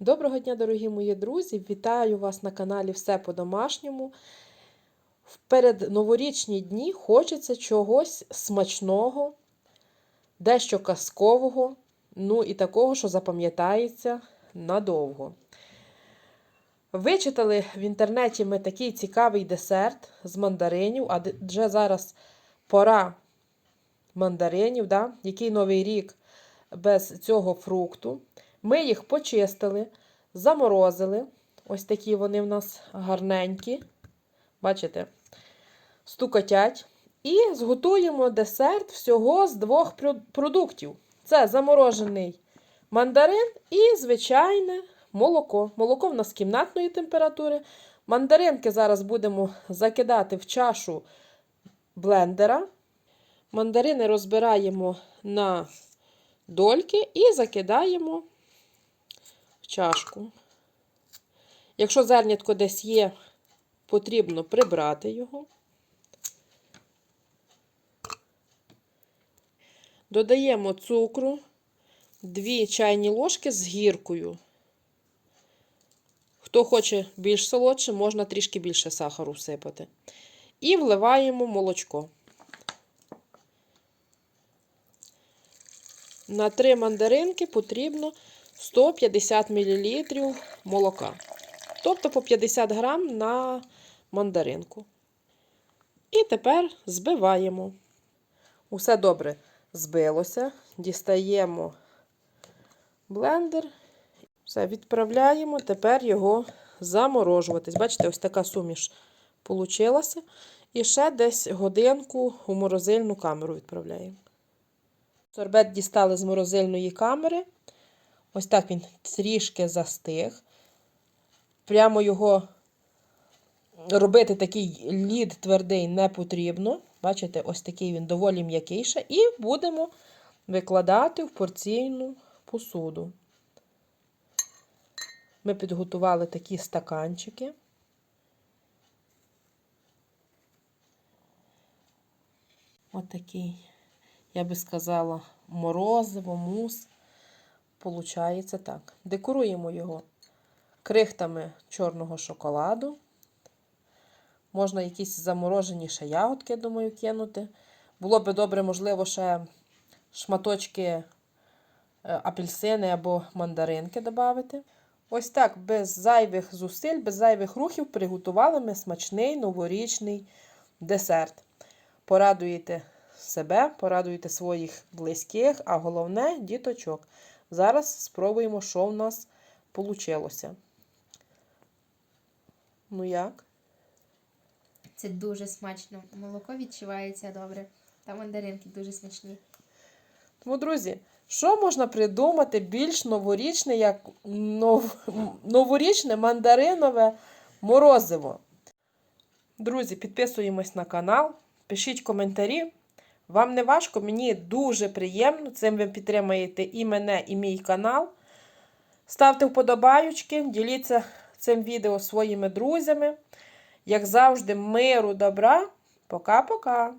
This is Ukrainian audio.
Доброго дня, дорогі мої друзі! Вітаю вас на каналі Все по-домашньому. В передноворічні дні хочеться чогось смачного, дещо казкового, ну і такого, що запам'ятається надовго. Вичитали в інтернеті ми такий цікавий десерт з мандаринів, адже зараз пора мандаринів, да? який новий рік без цього фрукту. Ми їх почистили, заморозили. Ось такі вони в нас гарненькі. Бачите? Стукотять. І зготуємо десерт всього з двох продуктів: це заморожений мандарин і звичайне молоко. Молоко в нас кімнатної температури. Мандаринки зараз будемо закидати в чашу блендера. Мандарини розбираємо на дольки і закидаємо чашку. Якщо зернятко десь є, потрібно прибрати його. Додаємо цукру, 2 чайні ложки з гіркою. Хто хоче більш солодше, можна трішки більше сахару всипати. І вливаємо молочко. На 3 мандаринки потрібно 150 мл молока. Тобто по 50 грам на мандаринку. І тепер збиваємо. Усе добре збилося. Дістаємо блендер. Все, відправляємо, тепер його заморожуватись. Бачите, ось така суміш получилася. І ще десь годинку у морозильну камеру відправляємо. Сорбет дістали з морозильної камери. Ось так він трішки застиг. Прямо його робити такий лід твердий не потрібно. Бачите, ось такий він доволі м'який І будемо викладати в порційну посуду. Ми підготували такі стаканчики. Отакий, я би сказала, морозиво, мус. Получається так. Декоруємо його крихтами чорного шоколаду. Можна якісь заморожені ще ягодки, я думаю, кинути. Було би добре, можливо, ще шматочки е, апельсини або мандаринки додати. Ось так, без зайвих зусиль, без зайвих рухів приготували ми смачний новорічний десерт. Порадуєте себе, порадуєте своїх близьких, а головне діточок. Зараз спробуємо, що в нас вийшло. Ну як? Це дуже смачно. Молоко відчувається добре. Та мандаринки дуже смачні. Тому, друзі, що можна придумати більш новорічне, як нов... новорічне мандаринове морозиво? Друзі, підписуємось на канал, пишіть коментарі. Вам не важко, мені дуже приємно. Цим ви підтримаєте і мене, і мій канал. Ставте вподобайочки, діліться цим відео своїми друзями. Як завжди, миру, добра. Пока-пока!